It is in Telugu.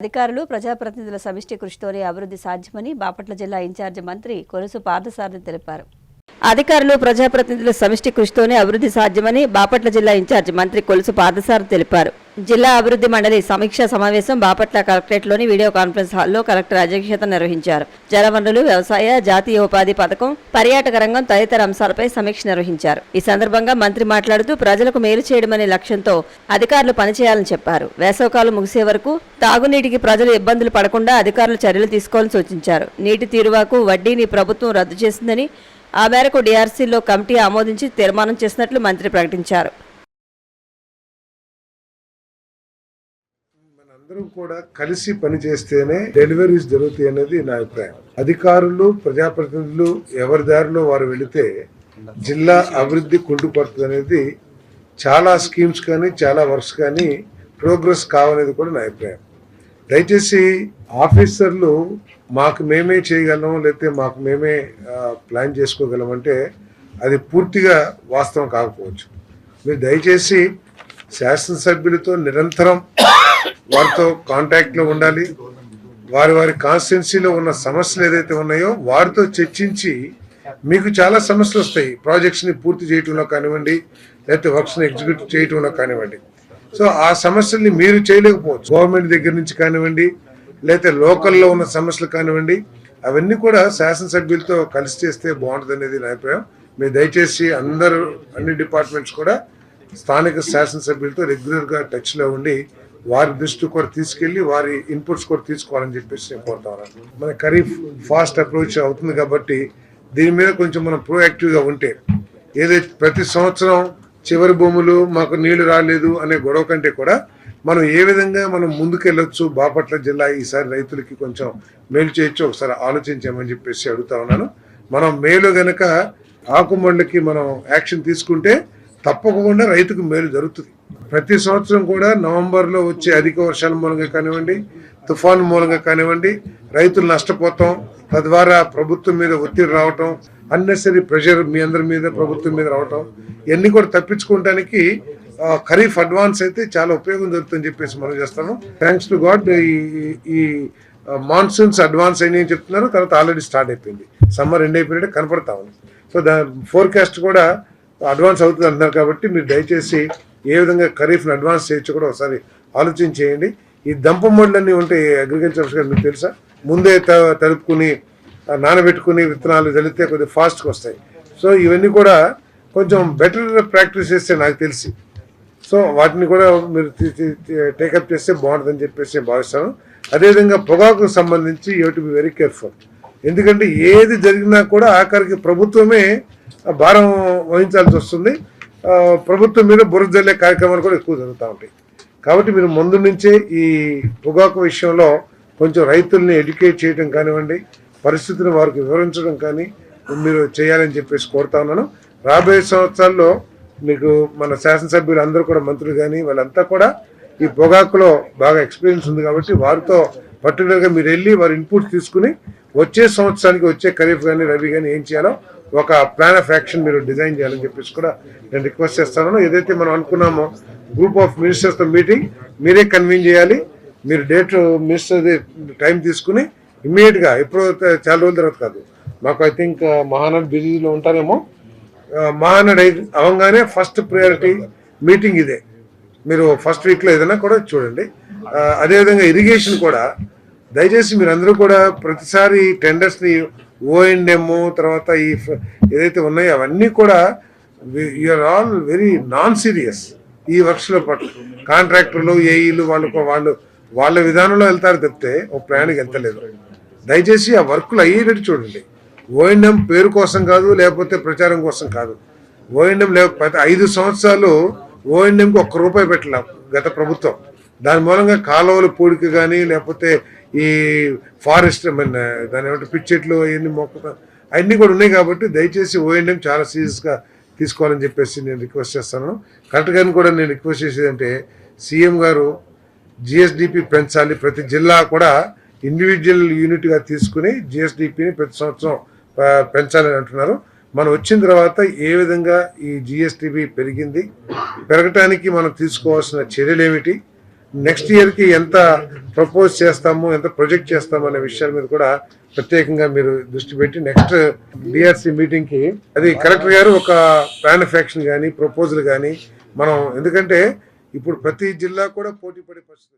అధికారులు ప్రజాప్రతినిధుల సమిష్టి కృషితోనే అభివృద్ధి సాధ్యమని బాపట్ల జిల్లా ఇన్ఛార్జి మంత్రి కొలుసు పార్థసారథి తెలిపారు. అధికారులు ప్రజాప్రతినిధుల సమిష్టి కృషితోనే అభివృద్ధి సాధ్యమని బాపట్ల జిల్లా ఇన్ఛార్జి మంత్రి కొలుసు పార్థసారథి తెలిపారు. జిల్లా అభివృద్ధి మండలి సమీక్షా సమావేశం బాపట్ల కలెక్టరేట్లోని వీడియో కాన్ఫరెన్స్ హాల్లో కలెక్టర్ అధ్యక్షత నిర్వహించారు. జలవనరులు వ్యవసాయ జాతీయ ఉపాధి పథకం పర్యాటక రంగం తదితర అంశాలపై సమీక్ష నిర్వహించారు. ఈ సందర్భంగా మంత్రి మాట్లాడుతూ ప్రజలకు మేలు చేయడమనే లక్ష్యంతో అధికారులు పనిచేయాలని చెప్పారు. వేసవకాలం ముగిసే వరకు తాగునీటికి ప్రజలు ఇబ్బందులు పడకుండా అధికారులు చర్యలు తీసుకోవాలని సూచించారు. నీటి తీరువాకు వడ్డీని ప్రభుత్వం రద్దు చేసిందని ఆ మేరకు డిఆర్సీలో కమిటీ ఆమోదించి తీర్మానం చేసినట్లు మంత్రి ప్రకటించారు. అందరూ కూడా కలిసి పనిచేస్తేనే డెలివరీస్ జరుగుతాయి అనేది నా అభిప్రాయం. అధికారులు ప్రజాప్రతినిధులు ఎవరి దారిలో వారు వెళితే జిల్లా అభివృద్ధి కుంటుపడుతుంది అనేది చాలా స్కీమ్స్ కానీ చాలా వర్క్స్ కానీ ప్రోగ్రెస్ కావనేది కూడా నా అభిప్రాయం. దయచేసి ఆఫీసర్లు మాకు మేమే చేయగలం లేకపోతే మాకు మేమే ప్లాన్ చేసుకోగలం అంటే అది పూర్తిగా వాస్తవం కాకపోవచ్చు. మీరు దయచేసి శాసనసభ్యులతో నిరంతరం వారితో కాంటాక్ట్లో ఉండాలి. వారి వారి కాన్స్టిట్యున్సీలో ఉన్న సమస్యలు ఏదైతే ఉన్నాయో వారితో చర్చించి మీకు చాలా సమస్యలు వస్తాయి. ప్రాజెక్ట్స్ని పూర్తి చేయటంలో కానివ్వండి లేకపోతే వర్క్స్ని ఎగ్జిక్యూట్ చేయటంలో కానివ్వండి. సో ఆ సమస్యల్ని మీరు చేయలేకపోవచ్చు. గవర్నమెంట్ దగ్గర నుంచి కానివ్వండి లేకపోతే లోకల్లో ఉన్న సమస్యలు కానివ్వండి అవన్నీ కూడా శాసనసభ్యులతో కలిసి చేస్తే బాగుంటుంది అనేది నా అభిప్రాయం. మీరు దయచేసి అందరూ అన్ని డిపార్ట్మెంట్స్ కూడా స్థానిక శాసనసభ్యులతో రెగ్యులర్గా టచ్లో ఉండి వారి దృష్టి కూడా తీసుకెళ్ళి వారి ఇన్పుట్స్ కూడా తీసుకోవాలని చెప్పేసి నేను కోరుతాను మన ఖరీఫ్ ఫాస్ట్ అప్రోచ్ అవుతుంది కాబట్టి దీని మీద కొంచెం మనం ప్రోయాక్టివ్గా ఉంటే ఏదైతే ప్రతి సంవత్సరం చివరి భూములు మాకు నీళ్ళు రాలేదు అనే గొడవ కంటే కూడా మనం ఏ విధంగా మనం ముందుకెళ్ళొచ్చు బాపట్ల జిల్లా ఈసారి రైతులకి కొంచెం మేలు చేయొచ్చు ఒకసారి ఆలోచించామని చెప్పేసి అడుగుతా ఉన్నాను. మనం మేలు గనక ఆకుమండకి మనం యాక్షన్ తీసుకుంటే తప్పకుండా రైతుకు మేలు జరుగుతుంది. ప్రతి సంవత్సరం కూడా నవంబర్లో వచ్చే అధిక వర్షాల మూలంగా కానివ్వండి తుఫాను మూలంగా కానివ్వండి రైతులు నష్టపోతాం. తద్వారా ప్రభుత్వం మీద ఒత్తిడి రావటం అన్నెసరీ ప్రెషర్ మీ అందరి మీద ప్రభుత్వం మీద రావటం ఇవన్నీ కూడా తప్పించుకోవడానికి ఖరీఫ్ అడ్వాన్స్ అయితే చాలా ఉపయోగం జరుగుతుందని చెప్పేసి మనం చేస్తాను థ్యాంక్స్ టు గాడ్ ఈ ఈ మాన్సూన్స్ అడ్వాన్స్ అయినాయి అని చెప్తున్నారు. తర్వాత ఆల్రెడీ స్టార్ట్ అయిపోయింది. సమ్మర్ ఎండ్ అయిపోయినట్టు కనపడతా ఉంది. సో దా ఫోర్కాస్ట్ కూడా అడ్వాన్స్ అవుతుంది అంటున్నారు కాబట్టి మీరు దయచేసి ఏ విధంగా ఖరీఫ్ని అడ్వాన్స్ చేయొచ్చు కూడా ఒకసారి ఆలోచన చేయండి. ఈ దంపమొడ్లన్నీ ఉంటాయి అగ్రికల్చర్ గారు మీకు తెలుసా? ముందే త- నానబెట్టుకుని విత్తనాలు చల్లితే కొద్దిగా ఫాస్ట్గా వస్తాయి. సో ఇవన్నీ కూడా కొంచెం బెటర్ ప్రాక్టీస్ చేస్తే నాకు తెలిసి. సో వాటిని కూడా మీరు టేకప్ చేస్తే బాగుంటుందని చెప్పేసి నేను భావిస్తాను. అదేవిధంగా పొగాకు సంబంధించి you to be very careful ఎందుకంటే ఏది జరిగినా కూడా ఆఖరికి ప్రభుత్వమే భారం వహించాల్సి వస్తుంది. ప్రభుత్వం మీద బురద జల్లే కార్యక్రమాలు కూడా ఎక్కువ జరుగుతూ ఉంటాయి. కాబట్టి మీరు ముందు నుంచే ఈ పొగాకు విషయంలో కొంచెం రైతుల్ని ఎడ్యుకేట్ చేయడం కానివ్వండి పరిస్థితిని వారికి వివరించడం కానీ మీరు చేయాలని చెప్పేసి కోరుతా ఉన్నాను. రాబోయే సంవత్సరాల్లో మీకు మన శాసనసభ్యులు అందరూ కూడా మంత్రులు కానీ వాళ్ళంతా కూడా ఈ పొగాకులో బాగా ఎక్స్పీరియన్స్ ఉంది కాబట్టి వారితో పర్టికులర్గా మీరు వెళ్ళి వారి ఇన్పుట్ తీసుకుని వచ్చే సంవత్సరానికి వచ్చే ఖరీఫ్ కానీ రవి కానీ ఏం చేయాలో ఒక ప్లాన్ ఆఫ్ యాక్షన్ మీరు డిజైన్ చేయాలని చెప్పేసి కూడా నేను రిక్వెస్ట్ చేస్తాను ఏదైతే మనం అనుకున్నామో గ్రూప్ ఆఫ్ మినిస్టర్స్తో మీటింగ్ మీరే కన్వీన్ చేయాలి. మీరు డేట్ మినిస్టర్ టైం తీసుకుని ఇమ్మీడియట్గా ఎప్పుడో చాలా రోజుల తర్వాత కాదు. మాకు ఐ థింక్ uh, మహానాడు బిజీలో ఉంటారేమో. మహానాడు అవగానే అవంగానే ఫస్ట్ ప్రయారిటీ మీటింగ్ ఇదే. మీరు ఫస్ట్ వీక్లో ఏదైనా కూడా చూడండి. అదేవిధంగా ఇరిగేషన్ కూడా దయచేసి మీరు అందరూ కూడా ప్రతిసారి టెండర్స్ని ఓఎండ్ఎం తర్వాత ఈ ఏదైతే ఉన్నాయో అవన్నీ కూడా you are all very non serious ఈ వర్క్స్లో పట్ల కాంట్రాక్టర్లు ఏఈలు వాళ్ళు వాళ్ళు వాళ్ళ విధానంలో వెళ్తారు తప్పితే ఒక ప్రయాణికి వెళ్తలేదు. దయచేసి ఆ వర్కులు అయ్యేటట్టు చూడండి. ఓఎండ్ఎం పేరు కోసం కాదు లేకపోతే ప్రచారం కోసం కాదు. ఓఎండ్ఎం లేకపోతే ఐదు సంవత్సరాలు ఓఎండ్ఎంకి ఒక్క రూపాయి పెట్టలేం గత ప్రభుత్వం. దాని మూలంగా కాలువల పూడిక కానీ లేకపోతే ఈ ఫారెస్ట్ మన దాని ఏమంటే పిచ్చెట్లు అవన్నీ మొక్క అవన్నీ కూడా ఉన్నాయి కాబట్టి దయచేసి ఓఎండ్ఎం చాలా సీరియస్గా తీసుకోవాలని చెప్పేసి నేను రిక్వెస్ట్ చేస్తాను. కలెక్టర్ గారిని కూడా నేను రిక్వెస్ట్ చేసేది అంటే సీఎం గారు జిఎస్డిపి పెంచాలి. ప్రతి జిల్లా కూడా ఇండివిజువల్ యూనిట్గా తీసుకుని జిఎస్డిపిని ప్రతి సంవత్సరం పెంచాలని అంటున్నారు. మనం వచ్చిన తర్వాత ఏ విధంగా ఈ జిఎస్టిపి పెరిగింది పెరగటానికి మనం తీసుకోవాల్సిన చర్యలు ఏమిటి నెక్స్ట్ ఇయర్కి ఎంత ప్రపోజ్ చేస్తాము ఎంత ప్రొజెక్ట్ చేస్తాము అనే విషయాల మీద కూడా ప్రత్యేకంగా మీరు దృష్టి పెట్టి నెక్స్ట్ డిఆర్సీ మీటింగ్కి అది కలెక్టర్ గారు ఒక ప్లాన్ ఆఫ్ యాక్షన్ కానీ ప్రపోజల్ కానీ మనం ఎందుకంటే ఇప్పుడు ప్రతి జిల్లా కూడా పోటీ పడే పరిస్థితి.